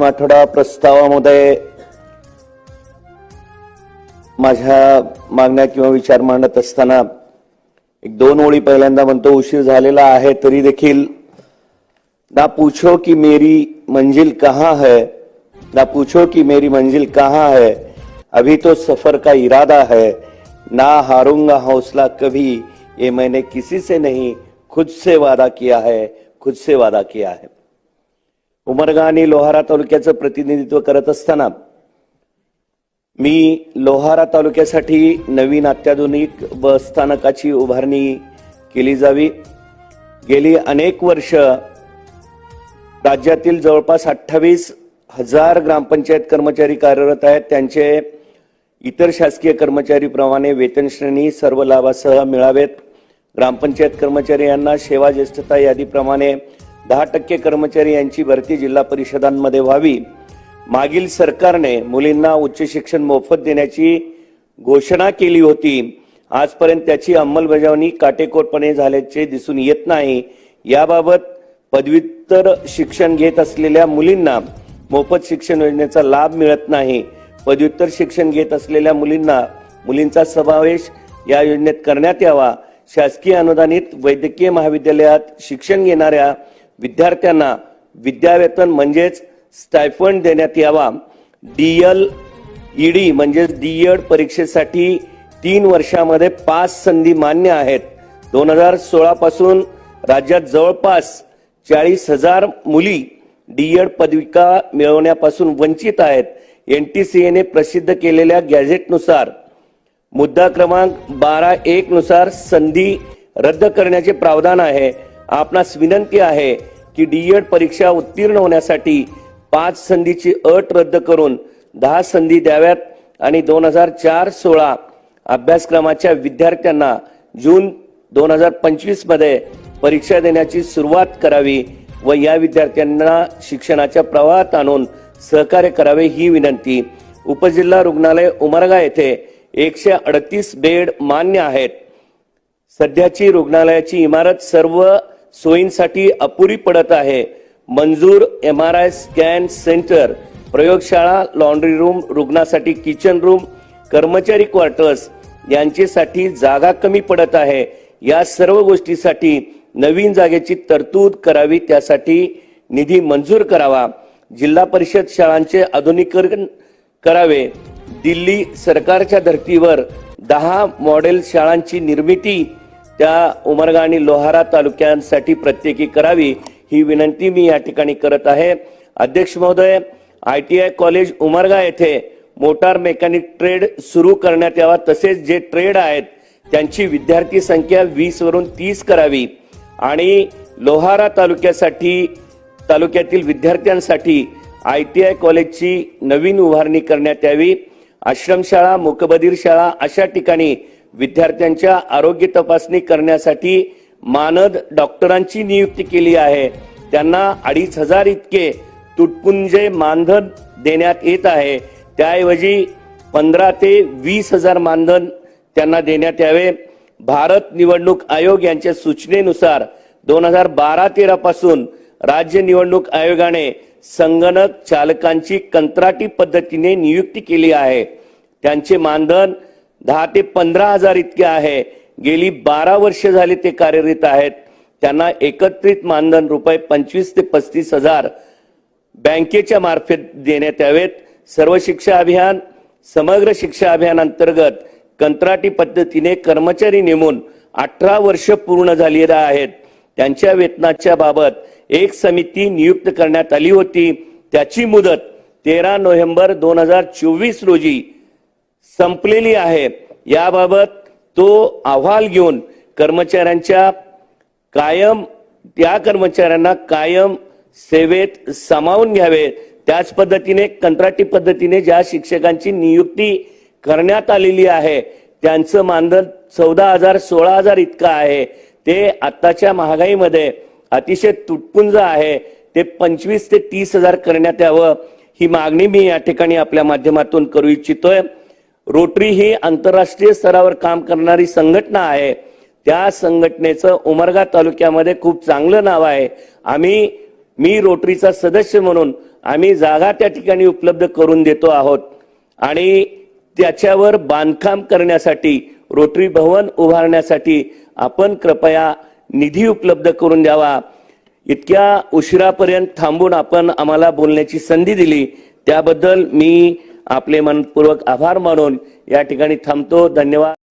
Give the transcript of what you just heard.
अंतिम आठवडा प्रस्तावामध्ये माझ्या मागण्या किंवा विचार मांडत असताना एक दोन ओळी पहिल्यांदा म्हणतो उशीर झालेला आहे तरी देखील ना पूछो की मेरी मंजिल कहाँ है? ना पूछो कि मेरी मंजिल कहाँ है? अभी तो सफर का इरादा है। ना हारूंगा हौसला कभी। ये मैंने किसी से नहीं खुद से वादा किया है खुद से वादा किया है। उमरगा आणि लोहारा तालुक्याचं प्रतिनिधित्व करत असताना मी लोहारा तालुक्यासाठी नवीन अत्याधुनिक बस स्थानकाची उभारणी केली जावी. गेली अनेक वर्ष राज्यातील जवळपास अठ्ठावीस हजार ग्रामपंचायत कर्मचारी कार्यरत आहेत. त्यांचे इतर शासकीय कर्मचारीप्रमाणे वेतन श्रेणी सर्व लाभासह मिळावेत. ग्रामपंचायत कर्मचारी यांना सेवा ज्येष्ठता यादीप्रमाणे दहा टक्के कर्मचारी यांची भरती जिल्हा परिषदांमध्ये व्हावी. मागील सरकारने मुलींना उच्च शिक्षण मोफत देण्याची घोषणा केली होती. आजपर्यंत त्याची अंमलबजावणी काटेकोरपणे झाल्याचे दिसून येत नाही. याबाबत पदव्युत्तर शिक्षण घेत असलेल्या मुलींना मोफत शिक्षण योजनेचा लाभ मिळत नाही. पदव्युत्तर शिक्षण घेत असलेल्या मुलींना मुलींचा समावेश या योजनेत करण्यात यावा. शासकीय अनुदानित वैद्यकीय महाविद्यालयात शिक्षण घेणाऱ्या विद्यार्थ्यांना विद्यावेतन म्हणजेच स्टायफंड देण्यात यावा. डी यल ई ईडी म्हणजेच डी एड परीक्षेसाठी तीन वर्षामध्ये पाच संधी मान्य आहेत. दोन हजार सोळापासून राज्यात जवळपास चाळीस हजार मुली डी एड पदविका मिळवण्यापासून वंचित आहेत. एन टी सी एने प्रसिद्ध केलेल्या गॅझेटनुसार मुद्दा क्रमांक बारा एक नुसार संधी रद्द करण्याचे प्रावधान आहे. आपणास विनंती आहे की डीएड परीक्षा उत्तीर्ण होण्यासाठी पाच संधीची अट रद्द करून दहा संधी द्याव्यात आणि दोन हजार चार सोळा अभ्यासक्रमाच्या विद्यार्थ्यांना जून दोन हजार पंचवीसमध्ये परीक्षा देण्याची सुरुवात करावी व या विद्यार्थ्यांना शिक्षणाच्या प्रवाहात आणून सहकार्य करावे ही विनंती. उपजिल्हा रुग्णालय उमरगा येथे एकशे अडतीस बेड मान्य आहेत. सध्याची रुग्णालयाची इमारत सर्व सोयींसाठी अपुरी पडत आहे. मंजूर M R I scan centre प्रयोगशाळा लॉन्ड्री रूम रुग्णासाठी किचन रूम कर्मचारी क्वार्टर्स यांच्यासाठी जागा कमी पडत आहे. या सर्व गोष्टीसाठी नवीन जागेची तरतूद करावी त्यासाठी निधी मंजूर करावा. जिल्हा परिषद शाळांचे आधुनिकीकरण करावे. दिल्ली सरकारच्या धर्तीवर दहा मॉडेल शाळांची निर्मिती त्या उमरगा आणि लोहारा तालुक्यांसाठी प्रत्येकी करावी ही विनंती मी या ठिकाणी करत आहे. अध्यक्ष महोदय I T I college Umarga येथे मोटार मेकॅनिक ट्रेड सुरू करण्यात यावा. तसेच जे ट्रेड आहेत त्यांची विद्यार्थी संख्या वीस वरून तीस करावी. आणि लोहारा तालुक्यासाठी तालुक्यातील विद्यार्थ्यांसाठी आय टी आय कॉलेजची नवीन उभारणी करण्यात यावी. आश्रमशाळा मुकबधीर शाळा अशा ठिकाणी विद्यार्थ्यांच्या आरोग्य तपासणी करण्यासाठी मानद डॉक्टरांची नियुक्ती केली आहे. त्यांना अडीच हजार इतके तुटपुंजे मानधन देण्यात येत आहे. त्याऐवजी पंधरा ते वीस हजार मानधन त्यांना देण्यात यावे. भारत निवडणूक आयोग यांच्या सूचनेनुसार दोन हजार बारा तेरा पासून राज्य निवडणूक आयोगाने संगणक चालकांची कंत्राटी पद्धतीने नियुक्ती केली आहे. त्यांचे मानधन दहा ते पंधरा हजार इतके आहे. गेली बारा वर्ष झाली ते कार्यरत आहेत. त्यांना एकत्रित मानधन रुपये पंचवीस ते पस्तीस हजार बँकेच्या मार्फत देण्यात यावेत. सर्व शिक्षा अभियान समग्र शिक्षा अभियान अंतर्गत कंत्राटी पद्धतीने कर्मचारी नेमून अठरा वर्ष पूर्ण झालेल्या आहेत. त्यांच्या वेतनाच्या बाबत एक समिती नियुक्त करण्यात आली होती. त्याची मुदत तेरा नोव्हेंबर दोन हजार चोवीस रोजी संपलेली आहे. याबाबत तो अहवाल घेऊन कर्मचाऱ्यांच्या कायम त्या कर्मचाऱ्यांना कायम सेवेत सामावून घ्यावे. त्याच पद्धतीने कंत्राटी पद्धतीने ज्या शिक्षकांची नियुक्ती करण्यात आलेली आहे त्यांचं मानधन चौदा हजार सोळा हजार इतकं आहे. ते आत्ताच्या महागाईमध्ये अतिशय तुटपुंज आहे. ते पंचवीस ते तीस हजार करण्यात यावं ही मागणी मी या ठिकाणी आपल्या माध्यमातून करू इच्छितोय. रोटरी ही आंतरराष्ट्रीय स्तरावर काम करणारी संघटना आहे. त्या संघटनेचं उमरगा तालुक्यामध्ये खूप चांगलं नाव आहे. आम्ही मी रोटरीचा सदस्य म्हणून आम्ही जागा त्या ठिकाणी उपलब्ध करून देतो आहोत. आणि त्याच्यावर बांधकाम करण्यासाठी रोटरी भवन उभारण्यासाठी आपण कृपया निधी उपलब्ध करून द्यावा. इतक्या उशिरापर्यंत थांबून आपण आम्हाला बोलण्याची संधी दिली. त्याबद्दल मी आपले मनपूर्वक आभार मानून या ठिकाणी थांबतो. धन्यवाद.